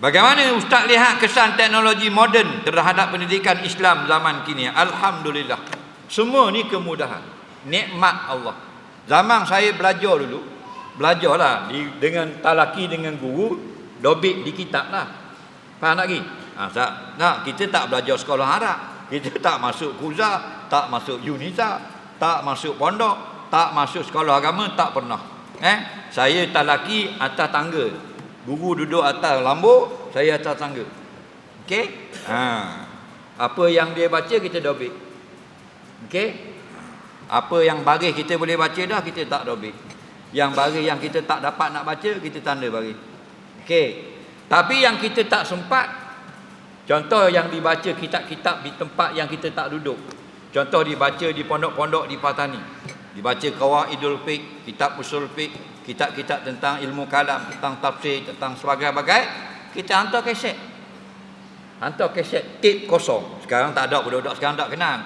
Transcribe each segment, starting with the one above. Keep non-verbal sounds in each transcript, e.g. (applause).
Bagaimana ustaz lihat kesan teknologi moden terhadap pendidikan Islam zaman kini? Alhamdulillah. Semua ni kemudahan. Nikmat Allah. Zaman saya belajar dulu, belajarlah di, dengan talaki dengan guru, dobit di kitab lah. Faham tak lagi? Ha, nak, kita tak belajar sekolah Arab. Kita tak masuk kuza, tak masuk unisa, tak masuk pondok, tak masuk sekolah agama, tak pernah. Eh, saya talaki atas tangga. Guru duduk atas lambu, saya atas tangga. Okey? Ha. Apa yang dia baca kita dobit. Okey? Apa yang baris kita boleh baca dah kita tak dobit. Yang baris yang kita tak dapat nak baca kita tanda baris. Okey. Tapi yang kita tak sempat contoh yang dibaca kitab-kitab di tempat yang kita tak duduk. Contoh dibaca di pondok-pondok di Patani. Dibaca Qawaidul Fiqh, kitab usul fiqh, kitab-kitab tentang ilmu kalam, tentang tafsir, tentang sebagai-bagai, kita hantar keset. Hantar keset tip kosong. Sekarang tak ada budak-budak sekarang tak kenal.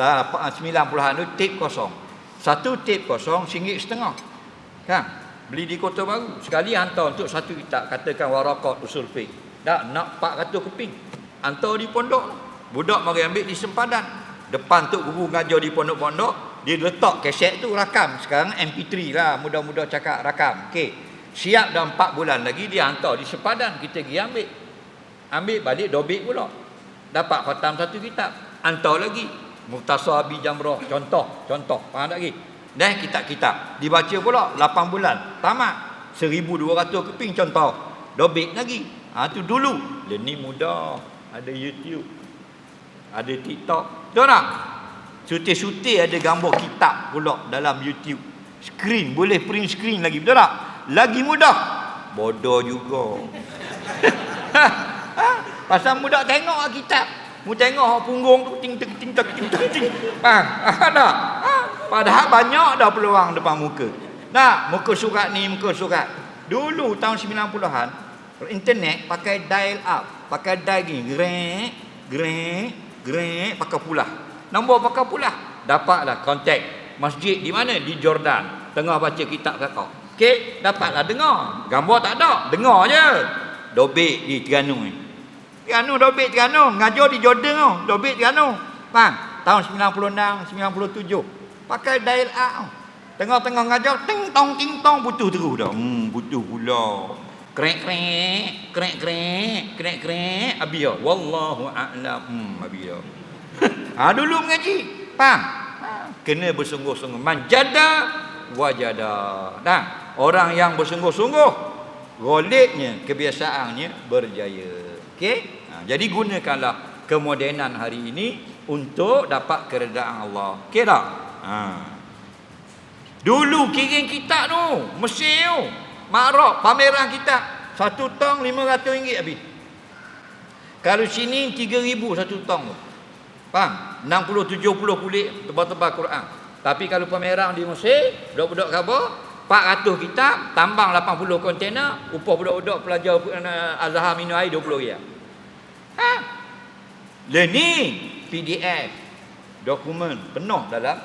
Lah 90-an tu tip kosong. Satu tip kosong singgit setengah. Kan? Beli di Kota Baru. Sekali hantar untuk satu kitab katakan warakat usul fiqh. Tak nak 400 keping. Hantar di pondok. Budak mari ambil di sempadan. Depan tu guru ngajar di pondok-pondok, dia letak kaset tu rakam. Sekarang MP3 lah mudah-mudah cakap rakam. Okey siap dah 4 bulan lagi dia hantar di sepadan kita pergi ambil. Ambil balik dobik pula. Dapat khatam satu kitab hantar lagi. Muhtasar Abi Jamrah contoh contoh. Faham tak lagi dah kitab-kitab dibaca pula 8 bulan. Tamat 1200 keping contoh. Dobik lagi. Ha tu dulu. Dia ni mudah. Ada YouTube. Ada TikTok. Tahu tak Suti-suti ada gambar kitab pula dalam YouTube. Screen, boleh print screen lagi. Betul tak? Lagi mudah. Bodoh juga. (laughs) Pasal mudah tengok lah kitab. Mu tengok punggung tu ting ting ting ting ting ting. Faham? Ada. Ha? Padahal banyak dah peluang depan muka. Nah, muka surat ni, muka surat. Dulu tahun 90-an, internet pakai dial up, pakai dial grek, grek, grek, pakai pula. Nombor pakai pula. Dapatlah kontak masjid di mana? Di Jordan. Tengah baca kitab kakak. Okey, dapatlah dengar. Gambar tak ada, dengar je. Dobik di Terengganu ni. Terengganu dobik Terengganu, ngajar di Jordan tu. Dobik Terengganu. Faham? Tahun 96, 97. Pakai dial up. Tengah-tengah ngajar, ting tong ting tong putus terus dah. Hmm, putus pula. Krek krek, krek krek, krek krek. Abi ya. Wallahu a'lam. Hmm, abi ya. Ha, dulu mengaji. Faham? Kena bersungguh-sungguh. Manjada wajada. Nah, orang yang bersungguh-sungguh goleknya kebiasaannya berjaya. Okey? Ha, jadi gunakanlah kemodenan hari ini untuk dapat keredaan Allah. Okey tak? Ha. Dulu kirim kitab tu, Mesir tu. Makrab, pameran kitab. Satu tong RM500 habis. Kalau sini RM3,000 satu tong tu. Faham? 60 70 kulit tebal-tebal Quran. Tapi kalau pameran di Mesir, budak-budak khabar 400 kitab, tambang 80 kontainer, upah budak-budak pelajar uh, Azhar minum air 20 riyal. Ha? Learning PDF dokumen penuh dalam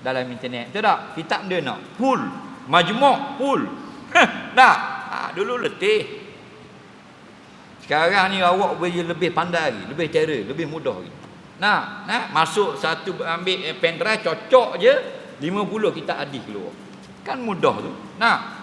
dalam internet. Betul tak? Kitab dia nak full, majmuk full. tak? Ha, dulu letih. Sekarang ni awak boleh lebih pandai lagi, lebih cara, lebih mudah lagi. Nah, nah, masuk satu ambil pen drive cocok je 50 kita hadis keluar. Kan mudah tu. Nah,